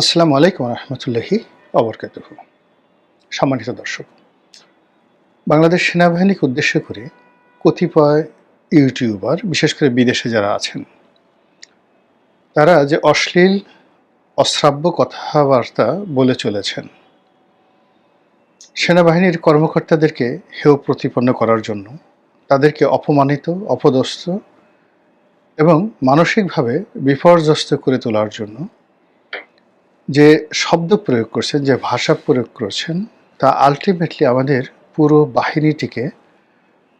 আসসালামু আলাইকুম রহমতুল্লাহি অবরকাত সম্মানিত দর্শক, বাংলাদেশ সেনাবাহিনীকে উদ্দেশ্য করে কতিপয় ইউটিউবার, বিশেষ করে বিদেশে যারা আছেন, তারা যে অশ্লীল, অশ্রাব্য কথাবার্তা বলে চলেছেন, সেনাবাহিনীর কর্মকর্তাদেরকে হেয় প্রতিপন্ন করার জন্য তাদেরকে অপমানিত, অপদস্থ এবং মানসিকভাবে বিপর্যস্ত করে তোলার জন্য যে শব্দ প্রয়োগ করছেন, যে ভাষা প্রয়োগ করছেন, তা আলটিমেটলি আমাদের পুরো বাহিনীটিকে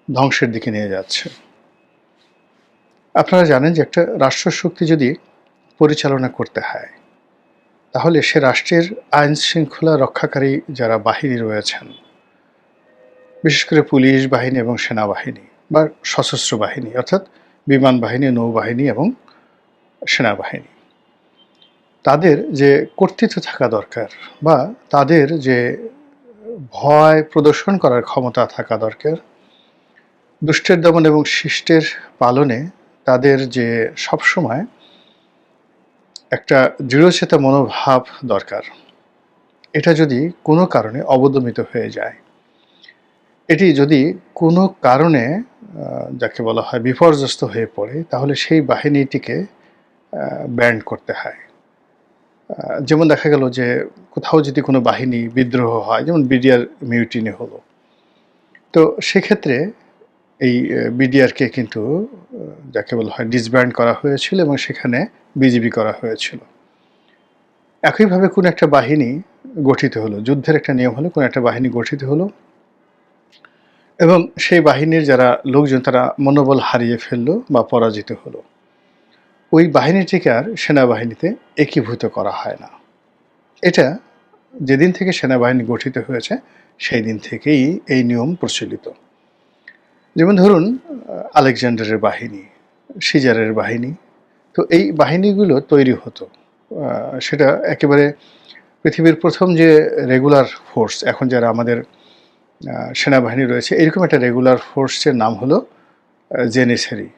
ধ্বংসের দিকে নিয়ে যাচ্ছে। আপনারা জানেন যে একটা রাষ্ট্রশক্তি যদি পরিচালনা করতে হয়, তাহলে সে রাষ্ট্রের আইন শৃঙ্খলা রক্ষাকারী যারা বাহিনী রয়েছেন, বিশেষ করে পুলিশ বাহিনী এবং সেনাবাহিনী বা সশস্ত্র বাহিনী, অর্থাৎ বিমান বাহিনী, নৌবাহিনী এবং সেনাবাহিনী তাদের যে কর্তৃত্ব থাকা দরকার বা তাদের যে ভয় প্রদর্শন করার ক্ষমতা থাকা দরকার, দুষ্টের দমন এবং শিষ্টের পালনে তাদের যে সবসময় একটা দৃঢ়চেতা মনোভাব দরকার। এটা যদি কোনো কারণে অবদমিত হয়ে যায়, এটি যদি কোনো কারণে যাকে বলা হয় বিপর্যস্ত হয়ে পড়ে, তাহলে সেই বাহিনীটিকে ব্যান্ড করতে হয়। যেমন দেখা গেল যে কোথাও যদি কোনো বাহিনী বিদ্রোহ হয়, যেমন বিডিআর মিউটিনি হলো। তো সেক্ষেত্রে এই বিডিআরকে কিন্তু যাকে বলা হয় ডিসব্যান্ড করা হয়েছিল এবং সেখানে বিজিবি করা হয়েছিল। একইভাবে কোনো একটা বাহিনী গঠিত হলো, যুদ্ধের একটা নিয়ম হলো কোনো একটা বাহিনী গঠিত হলো এবং সেই বাহিনীর যারা লোকজন, তারা মনোবল হারিয়ে ফেলল বা পরাজিত হলো। ওই বাহিনীটিকে আর সেনাবাহিনীতে একীভূত করা হয় না। এটা যেদিন থেকে সেনাবাহিনী গঠিত হয়েছে, সেই দিন থেকেই এই নিয়ম প্রচলিত। যেমন ধরুন, আলেকজান্ডারের বাহিনী, সিজারের বাহিনী, তো এই বাহিনীগুলো তৈরি হতো। সেটা একেবারে পৃথিবীর প্রথম যে রেগুলার ফোর্স এখন যারা আমাদের সেনাবাহিনী রয়েছে, এরকম একটা রেগুলার ফোর্সের নাম হলো জেনেসেরি।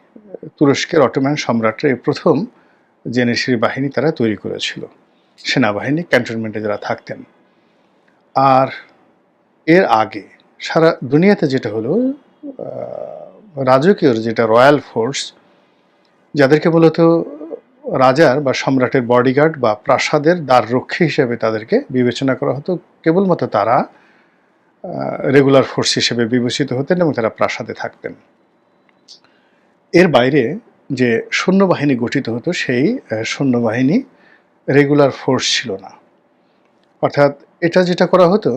তুরস্কের অটোম্যান সম্রাটের এই প্রথম জেনেসির বাহিনী তারা তৈরি করেছিল। সেনাবাহিনী ক্যান্টনমেন্টে যারা থাকতেন। আর এর আগে সারা দুনিয়াতে যেটা হলো রাজকীয় যেটা রয়্যাল ফোর্স, যাদেরকে মূলত রাজার বা সম্রাটের বডিগার্ড বা প্রাসাদের দ্বার রক্ষী হিসেবে তাদেরকে বিবেচনা করা হতো। কেবলমাত্র তারা রেগুলার ফোর্স হিসেবে বিবেচিত হতেন এবং তারা প্রাসাদে থাকতেন। এর বাইরে যে সৈন্যবাহিনী গঠিত হতো, সেই সৈন্যবাহিনী রেগুলার ফোর্স ছিল না। অর্থাৎ এটা যেটা করা হতো,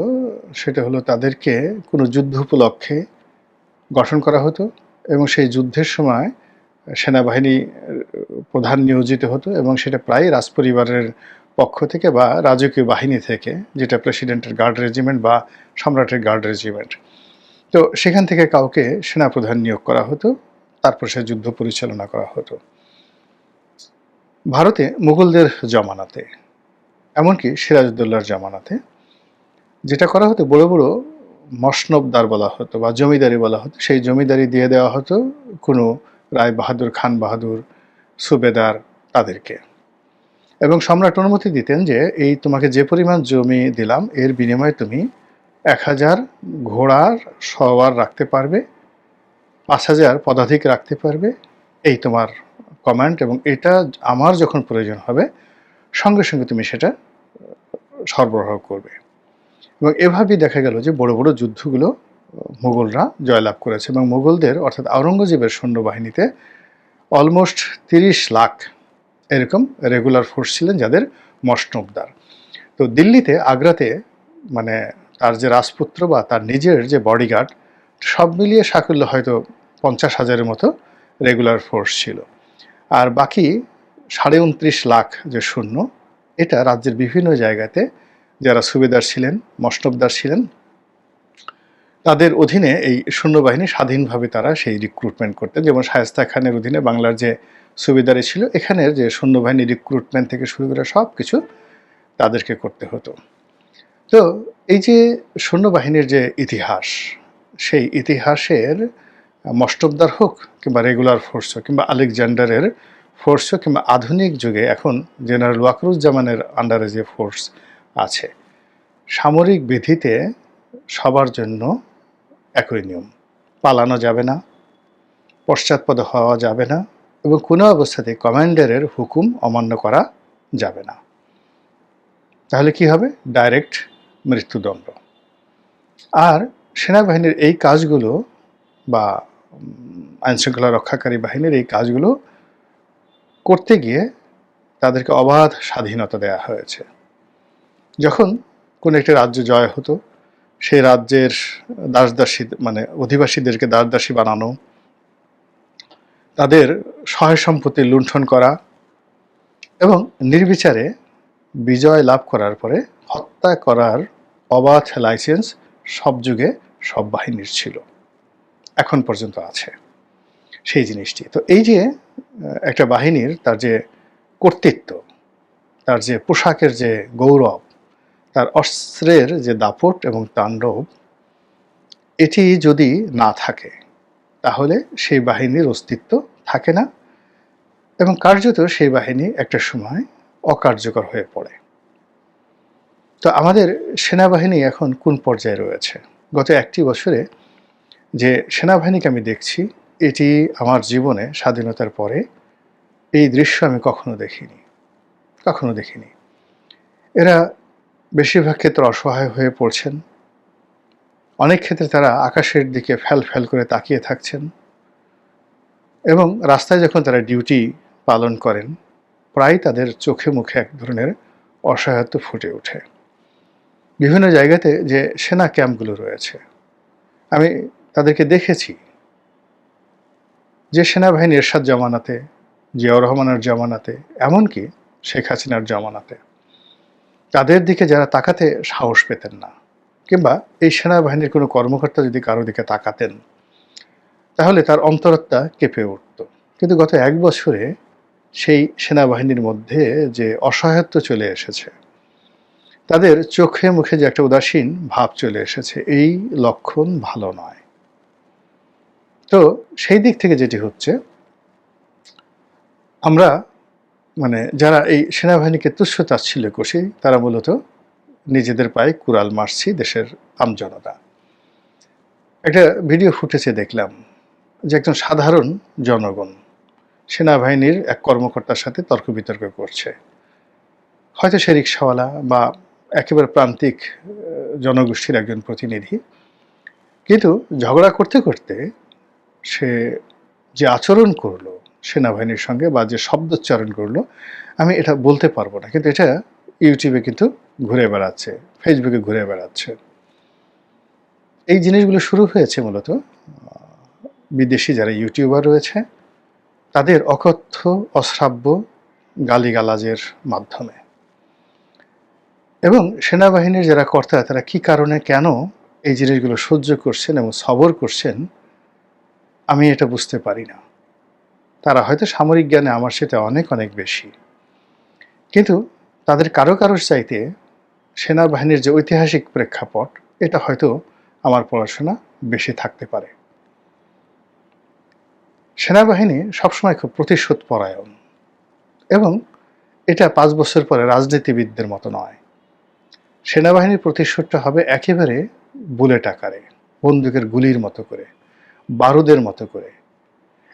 সেটা হলো তাদেরকে কোনো যুদ্ধ উপলক্ষে গঠন করা হতো এবং সেই যুদ্ধের সময় সেনাবাহিনী প্রধান নিয়োজিত হতো এবং সেটা প্রায় রাজপরিবারের পক্ষ থেকে বা রাজকীয় বাহিনী থেকে, যেটা প্রেসিডেন্টের গার্ড রেজিমেন্ট বা সম্রাটের গার্ড রেজিমেন্ট। তো সেখান থেকে কাউকে সেনাপ্রধান নিয়োগ করা হতো। তারপর সে যুদ্ধ পরিচালনা করা হতো। ভারতে মুঘলদের জমানাতে, এমনকি সিরাজউদ্দৌলার জমানাতে যেটা করা হতো, বড় বড় মসনবদার বলা হতো বা জমিদারি বলা হতো। সেই জমিদারি দিয়ে দেওয়া হতো কোনো রায় বাহাদুর, খান বাহাদুর, সুবেদার তাদেরকে। এবং সম্রাট অনুমতি দিতেন যে, এই তোমাকে যে পরিমাণ জমি দিলাম, এর বিনিময়ে তুমি এক হাজার ঘোড়ার সওয়ার রাখতে পারবে পাঁচ হাজার পদাধিক রাখতে পারবে, এই তোমার কমান্ড এবং এটা আমার যখন প্রয়োজন হবে, সঙ্গে সঙ্গে তুমি সেটা সরবরাহ করবে। এবং এভাবেই দেখা গেল যে বড় বড় যুদ্ধগুলো মুঘলরা জয়লাভ করেছে এবং মুঘলদের অর্থাৎ আওরঙ্গজেবের সৈন্যবাহিনীতে অলমোস্ট তিরিশ লাখ এরকম রেগুলার ফোর্স ছিলেন যাদের মসনবদার তো দিল্লিতে, আগ্রাতে মানে তার যে রাজপুত্র বা তার নিজের যে বডিগার্ড সব মিলিয়ে সাকল্য হয়তো পঞ্চাশ হাজারের মতো রেগুলার ফোর্স ছিল। আর বাকি সাড়ে উনত্রিশ লাখ যে শূন্য, এটা রাজ্যের বিভিন্ন জায়গাতে যারা সুবেদার ছিলেন মসনবদার ছিলেন, তাদের অধীনে এই সৈন্যবাহিনী স্বাধীনভাবে তারা সেই রিক্রুটমেন্ট করতেন যেমন শায়স্তা খানের অধীনে বাংলার যে সুবিধারে ছিল, এখানের যে সৈন্যবাহিনী রিক্রুটমেন্ট থেকে শুরু করে সব কিছু তাদেরকে করতে হতো। তো এই যে সৈন্যবাহিনীর যে ইতিহাস সেই ইতিহাসের মষ্টবদার হোক কিংবা রেগুলার ফোর্স হোক কিংবা আলেকজান্ডারের ফোর্সও কিংবা আধুনিক যুগে এখন জেনারেল ওয়াকরুজ্জামানের আন্ডারে যে ফোর্স আছে, সামরিক বিধিতে সবার জন্য একই নিয়ম, পালানো যাবে না, পশ্চাৎপদ হওয়া যাবে না এবং কোনো অবস্থাতে কমান্ডারের হুকুম অমান্য করা যাবে না। তাহলে কি হবে? ডাইরেক্ট মৃত্যুদণ্ড। আর সেনাবাহিনীর এই কাজগুলো বা আইনশৃঙ্খলা রক্ষাকারী বাহিনীর এই কাজগুলো করতে গিয়ে তাদেরকে অবাধ স্বাধীনতা দেওয়া হয়েছে। যখন কোনো একটি রাজ্য জয় হতো, সেই রাজ্যের দাসদাসী মানে অধিবাসীদেরকে দাসদাসী বানানো, তাদের সহায় সম্পত্তি লুণ্ঠন করা এবং নির্বিচারে বিজয় লাভ করার পরে হত্যা করার অবাধ লাইসেন্স সব যুগে সব বাহিনীর ছিল। এখন পর্যন্ত আছে সেই জিনিসটি। তো এই যে একটা বাহিনীর তার যে কর্তৃত্ব, তার যে পোশাকের যে গৌরব, তার অস্ত্রের যে দাপট এবং তাণ্ডব, এটি যদি না থাকে, তাহলে সেই বাহিনীর অস্তিত্ব থাকে না এবং কার্যত সেই বাহিনী একটা সময় অকার্যকর হয়ে পড়ে। তো আমাদের সেনাবাহিনী এখন কোন পর্যায়ে রয়েছে? গত একটি বছরে যে সেনাবাহিনীকে আমি দেখছি, এটি আমার জীবনে স্বাধীনতার পরে এই দৃশ্য আমি কখনো দেখিনি কখনো দেখিনি। এরা বেশিরভাগ ক্ষেত্রে অসহায় হয়ে পড়ছেন। অনেক ক্ষেত্রে তারা আকাশের দিকে ফ্যাল ফ্যাল করে তাকিয়ে থাকছেন এবং রাস্তায় যখন তারা ডিউটি পালন করেন প্রায় তাদের চোখে মুখে এক ধরনের অসহায়ত্ব ফুটে ওঠে। বিভিন্ন জায়গাতে যে সেনা ক্যাম্পগুলো রয়েছে। আমি তাদেরকে দেখেছি। যে সেনাবাহিনী এরশাদ জমানাতে, জিয়াউর রহমানের জমানাতে, এমনকি শেখ হাসিনার জমানাতে, তাদের দিকে যারা তাকাতে সাহস পেতেন না, কিংবা এই সেনাবাহিনীর কোনো কর্মকর্তা যদি কারও দিকে তাকাতেন, তাহলে তার অন্তরত্বা কেঁপে উঠত। কিন্তু গত এক বছরে সেই সেনাবাহিনীর মধ্যে যে অসহায়ত্ব চলে এসেছে তাদের চোখে মুখে যে একটা উদাসীন ভাব চলে এসেছে, এই লক্ষণ ভালো নয়। তো সেই দিক থেকে যেটি হচ্ছে, আমরা মানে যারা এই সেনাবাহিনীকে তুচ্ছ তাচ্ছিল্য করছি তারা মূলত নিজেদের পায়ে কুড়াল মারছি দেশের আমজনতা একটা ভিডিও ফুটেছে দেখলাম যে একজন সাধারণ জনগণ সেনাবাহিনীর এক কর্মকর্তার সাথে তর্ক বিতর্ক করছে। হয়তো সে রিক্সাওয়ালা বা একেবারে প্রান্তিক জনগোষ্ঠীর একজন প্রতিনিধি। কিন্তু ঝগড়া করতে করতে সে যে আচরণ করল সেনাবাহিনীর সঙ্গে বা যে শব্দোচ্চারণ করল, আমি এটা বলতে পারব না। কিন্তু এটা ইউটিউবে কিন্তু ঘুরে বেড়াচ্ছে, ফেসবুকে ঘুরে বেড়াচ্ছে। এই জিনিসগুলো শুরু হয়েছে মূলত বিদেশি যারা ইউটিউবার রয়েছে, তাদের অকথ্য, অশ্রাব্য গালিগালাজের মাধ্যমে। এবং সেনাবাহিনীর যারা কর্তা, তারা কি কারণে, কেন এই জিনিসগুলো সহ্য করছেন এবং সবর করছেন, আমি এটা বুঝতে পারি না। তারা হয়তো সামরিক জ্ঞানে আমার সেটা অনেক অনেক বেশি। কিন্তু তাদের কারও কারোর চাইতে সেনাবাহিনীর যে ঐতিহাসিক প্রেক্ষাপট, এটা হয়তো আমার পড়াশোনা বেশি থাকতে পারে। সেনাবাহিনী সবসময় খুব প্রতিশোধ পরায়ণ এবং এটা পাঁচ বছর পরে রাজনীতিবিদদের মতো নয়। সেনাবাহিনীর প্রতিশোধটা হবে একেবারে বুলেট আকারে, বন্দুকের গুলির মতো করে, বারুদের মতো করে।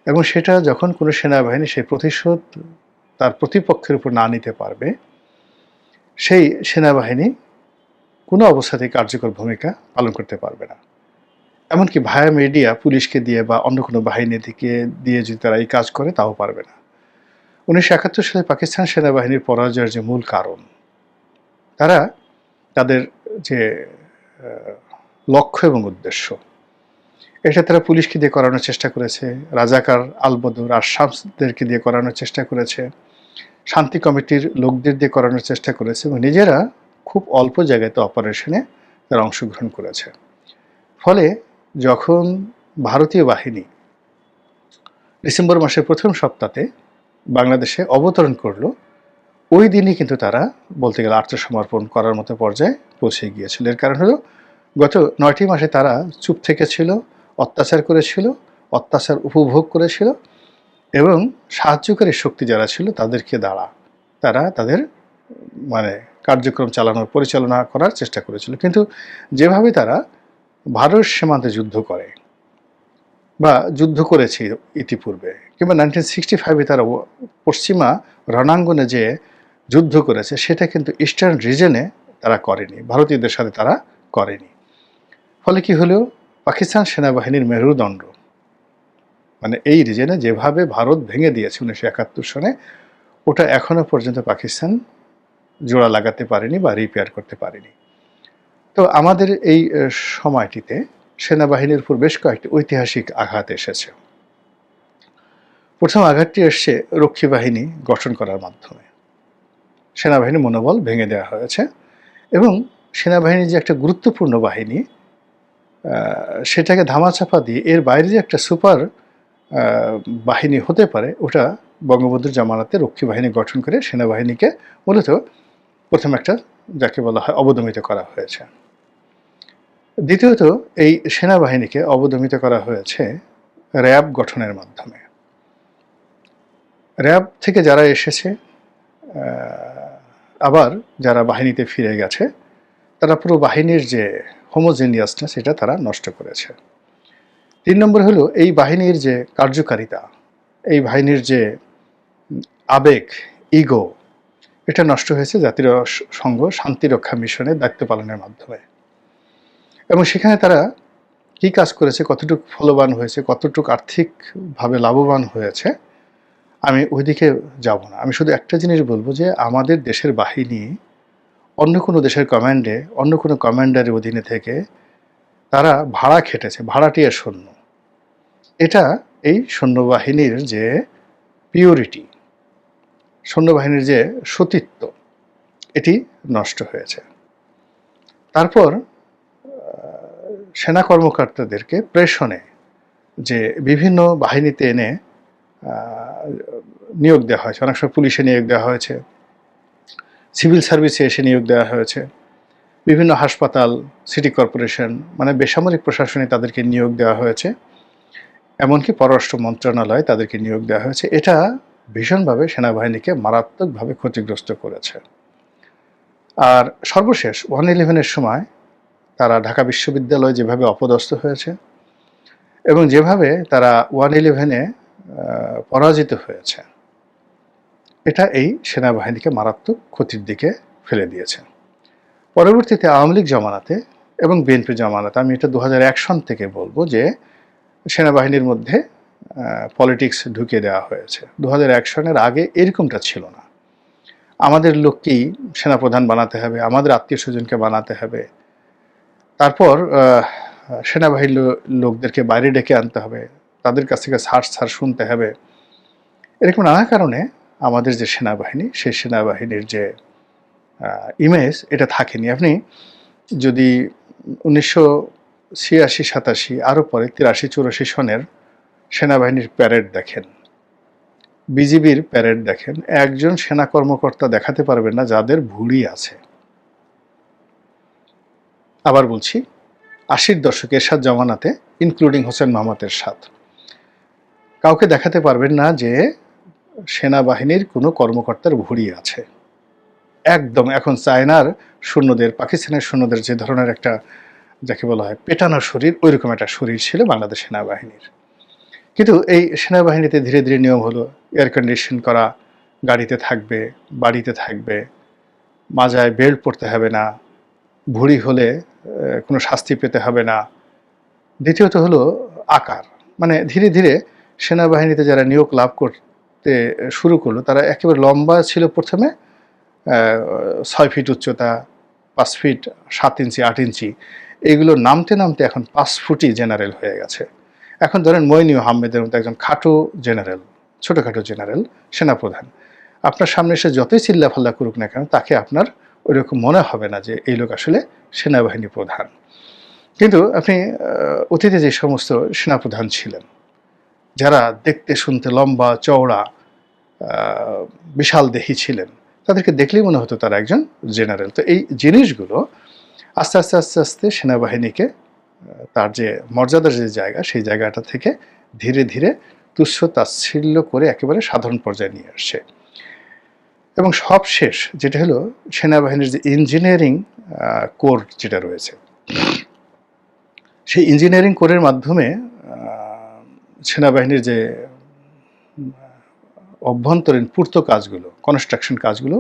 এবং সেটা যখন কোনো সেনাবাহিনী সেই প্রতিশোধ তার প্রতিপক্ষের উপর না নিতে পারবে, সেই সেনাবাহিনী কোনো অবস্থাতেই কার্যকর ভূমিকা পালন করতে পারবে না। এমনকি ভায়া মিডিয়া পুলিশকে দিয়ে বা অন্য কোনো বাহিনী থেকে দিয়ে যদি তারা এই কাজ করে, তাও পারবে না। উনিশশো একাত্তর সালে পাকিস্তান সেনাবাহিনীর পরাজয়ের যে মূল কারণ, তারা তাদের যে লক্ষ্য এবং উদ্দেশ্য। এটা তারা পুলিশকে দিয়ে করানোর চেষ্টা করেছে, রাজাকার আলবদুর আশামসদেরকে দিয়ে করানোর চেষ্টা করেছে, শান্তি কমিটির লোকদের দিয়ে করানোর চেষ্টা করেছে এবং নিজেরা খুব অল্প জায়গাতে অপারেশনে তারা অংশগ্রহণ করেছে। ফলে যখন ভারতীয় বাহিনী ডিসেম্বর মাসের প্রথম সপ্তাহে বাংলাদেশে অবতরণ করল ওই দিনই কিন্তু তারা বলতে গেলে আত্মসমর্পণ করার মতো পর্যায়ে পৌঁছে গিয়েছিল। এর কারণ হলো, গত নয়টি মাসে তারা চুপ থেকেছিল, অত্যাচার করেছিল, অত্যাচার উপভোগ করেছিল এবং সাহায্যকারী শক্তি যারা ছিল তাদেরকে দ্বারা তারা তাদের মানে কার্যক্রম চালানোর পরিচালনা করার চেষ্টা করেছিল। কিন্তু যেভাবে তারা ভারত সীমান্তে যুদ্ধ করে বা যুদ্ধ করেছে ইতিপূর্বে, কিংবা নাইনটিন সিক্সটি ফাইভে তারা পশ্চিমা রণাঙ্গনে যে যুদ্ধ করেছে, সেটা কিন্তু ইস্টার্ন রিজনে তারা করেনি, ভারতীয়দের সাথে তারা করেনি। ফলে কি হলো? পাকিস্তান সেনাবাহিনীর মেরুদণ্ড। মানে এই রিজনে যেভাবে ভারত ভেঙে দিয়েছে উনিশশো একাত্তর সনে, ওটা এখনও পর্যন্ত পাকিস্তান জোড়া লাগাতে পারেনি বা রিপেয়ার করতে পারেনি। তো আমাদের এই সময়টিতে সেনাবাহিনীর উপর বেশ কয়েকটি ঐতিহাসিক আঘাত এসেছে। প্রথম আঘাতটি এসছে রক্ষী বাহিনী গঠন করার মাধ্যমে। সেনাবাহিনীর মনোবল ভেঙে দেওয়া হয়েছে এবং সেনাবাহিনী যে একটা গুরুত্বপূর্ণ বাহিনী সেটাকে ধামাচাপা দিয়ে এর বাইরে যে একটা সুপার বাহিনী হতে পারে, ওটা বঙ্গবন্ধুর জামানাতে রক্ষী বাহিনী গঠন করে সেনাবাহিনীকে মূলত প্রথম একটা যাকে বলা হয় অবদমিত করা হয়েছে। দ্বিতীয়ত, এই সেনাবাহিনীকে অবদমিত করা হয়েছে র্যাব গঠনের মাধ্যমে। র্যাব থেকে যারা এসেছে আবার যারা বাহিনীতে ফিরে গেছে, তারা পুরো বাহিনীর যে হোমোজেনিয়াসটা সেটা তারা নষ্ট করেছে। তিন নম্বর হলো, এই বাহিনীর যে কার্যকারিতা, এই বাহিনীর যে আবেগ ইগো এটা নষ্ট হয়েছে জাতির সংঘ শান্তিরক্ষা মিশনের দায়িত্ব পালনের মাধ্যমে। এবং সেখানে তারা কি কাজ করেছে, কতটুকু ফলবান হয়েছে, কতটুকু আর্থিকভাবে লাভবান হয়েছে আমি ওইদিকে যাব না। আমি শুধু একটা জিনিস বলব যে, আমাদের দেশের বাহিনী অন্য কোনো দেশের কমান্ডে, অন্য কোনো কমান্ডারের অধীনে থেকে তারা ভাড়া খেটেছে ভাড়াটিয়ে সৈন্য। এটা এই সৈন্যবাহিনীর যে পিওরিটি সৈন্যবাহিনীর যে সতীত্ব, এটি নষ্ট হয়েছে। তারপর সেনা কর্মকর্তাদেরকে প্রেষণে যে বিভিন্ন বাহিনীতে এনে নিয়োগ দেওয়া হয়েছে। অনেক সময় পুলিশে নিয়োগ দেওয়া হয়েছে। সিভিল সার্ভিসে এসে নিয়োগ দেওয়া হয়েছে। বিভিন্ন হাসপাতাল, সিটি কর্পোরেশন মানে বেসামরিক প্রশাসনে তাদেরকে নিয়োগ দেওয়া হয়েছে। এমনকি পররাষ্ট্র মন্ত্রণালয়ে তাদেরকে নিয়োগ দেওয়া হয়েছে। এটা ভীষণভাবে সেনাবাহিনীকে মারাত্মকভাবে ক্ষতিগ্রস্ত করেছে। আর সর্বশেষ, ওয়ান ইলেভেনের সময় তারা ঢাকা বিশ্ববিদ্যালয় যেভাবে অপদস্থ হয়েছে এবং যেভাবে তারা ওয়ান ইলেভেনে পরাজিত হয়েছে। এটা এই সেনাবাহিনীকে মারাত্মক ক্ষতির দিকে ফেলে দিয়েছে। পরবর্তীতে আওয়ামী লীগ জমানাতে এবং বিএনপি জমানাতে আমি এটা দু হাজার এক সন থেকে বলব যে সেনাবাহিনীর মধ্যে পলিটিক্স ঢুকিয়ে দেওয়া হয়েছে। দু হাজার এক সনের আগে এরকমটা ছিল না। আমাদের লোককেই সেনাপ্রধান বানাতে হবে, আমাদের আত্মীয় স্বজনকে বানাতে হবে। তারপর সেনাবাহিনীর লোকদেরকে বাইরে ডেকে আনতে হবে। তাদের কাছ থেকে সার সার শুনতে হবে। এরকম নানা কারণে আমাদের যে সেনাবাহিনী, সেই সেনাবাহিনীর যে ইমেজ এটা থাকেনি। আপনি যদি উনিশশো ছিয়াশি, সাতাশি, আরও পরে তিরাশি, চুরাশি সনের সেনাবাহিনীর প্যারেড দেখেন, বিজিবির প্যারেড দেখেন, একজন সেনা কর্মকর্তা দেখাতে পারবেন না যাদের ভুঁড়ি আছে। আবার বলছি, আশির দশকে এরশাদ জমানাতে ইনক্লুডিং হোসেন মোহাম্মদ এরশাদ কাউকে দেখাতে পারবেন না যে সেনাবাহিনীর কোনো কর্মকর্তার ভুঁড়ি আছে। একদম, এখন চায়নার সৈন্যদের, পাকিস্তানের সৈন্যদের যে ধরনের একটা, যাকে বলা হয়, পেটানো শরীর, ওইরকম একটা শরীর ছিল বাংলাদেশ সেনাবাহিনীর। কিন্তু এই সেনাবাহিনীতে ধীরে ধীরে নিয়ম হলো এয়ার কন্ডিশন করা, গাড়িতে থাকবে, বাড়িতে থাকবে, মাজায় বেল্ট পরতে হবে না, ভুঁড়ি হলে কোনো শাস্তি পেতে হবে না। দ্বিতীয়ত হলো আকার। মানে ধীরে ধীরে সেনাবাহিনীতে যারা নিয়োগ লাভ করতে শুরু করল, তারা একেবারে লম্বা ছিল প্রথমে ছয় ফিট উচ্চতা, পাঁচ ফিট সাত ইঞ্চি, আট ইঞ্চি। এগুলো নামতে নামতে এখন পাঁচ ফুটই জেনারেল হয়ে গেছে। এখন ধরেন মইনি আহমেদের মতো একজন খাটো জেনারেল, ছোটোখাটো জেনারেল, সেনাপ্রধান। আপনার সামনে এসে যতই চিল্লাফাল্লা করুক না কেন, তাকে আপনার ওইরকম মনে হবে না যে এই লোক আসলে সেনাবাহিনী প্রধান। কিন্তু আপনি অতীতে যে সমস্ত সেনাপ্রধান ছিলেন যারা দেখতে, শুনতে লম্বা, চওড়া বিশাল দেহি ছিলেন, তাদেরকে দেখলেই মনে হতো তারা একজন জেনারেল। তো এই জিনিসগুলো আস্তে আস্তে আস্তে আস্তে সেনাবাহিনীকে তার যে মর্যাদার যে জায়গা, সেই জায়গাটা থেকে ধীরে ধীরে তুচ্ছ তাচ্ছিল্য করে একেবারে সাধারণ পর্যায়ে নিয়ে আসছে। এবং সব শেষ, যেটা হলো সেনাবাহিনীর যে ইঞ্জিনিয়ারিং কোর যেটা রয়েছে, সেই ইঞ্জিনিয়ারিং কোরের মাধ্যমে সেনাবাহিনীর যে অভ্যন্তরীণ পূর্ত কাজগুলো কনস্ট্রাকশন কাজগুলো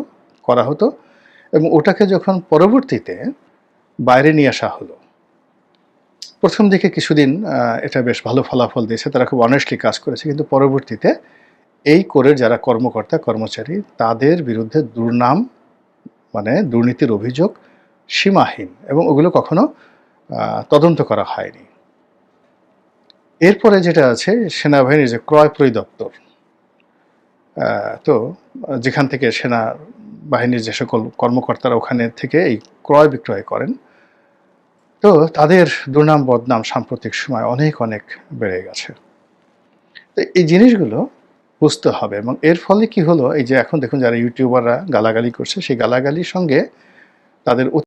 করা হতো এবং ওটাকে যখন পরবর্তীতে বাইরে নিয়ে আসা হলো, প্রথম দিকে কিছুদিন এটা বেশ ভালো ফলাফল দিয়েছে, তারা খুব অনেস্টলি কাজ করেছে, কিন্তু পরবর্তীতে এই কোরের যারা কর্মকর্তা, কর্মচারী, তাদের বিরুদ্ধে দুর্নাম মানে দুর্নীতির অভিযোগ সীমাহীন এবং ওগুলো কখনো তদন্ত করা হয়নি। এরপরে যেটা আছে, সেনাবাহিনীর যে ক্রয় পরিদপ্তর তো যেখান থেকে সেনা বাহিনীর যে সকল কর্মকর্তারা ওখানে থেকে এই ক্রয় বিক্রয় করেন, তো তাদের দুর্নাম, বদনাম সাম্প্রতিক সময় অনেক অনেক বেড়ে গেছে। তো এই জিনিসগুলো বুঝতে হবে এবং এর ফলে কি হলো, এই যে এখন দেখুন যারা ইউটিউবাররা গালাগালি করছে, সেই গালাগালির সঙ্গে তাদের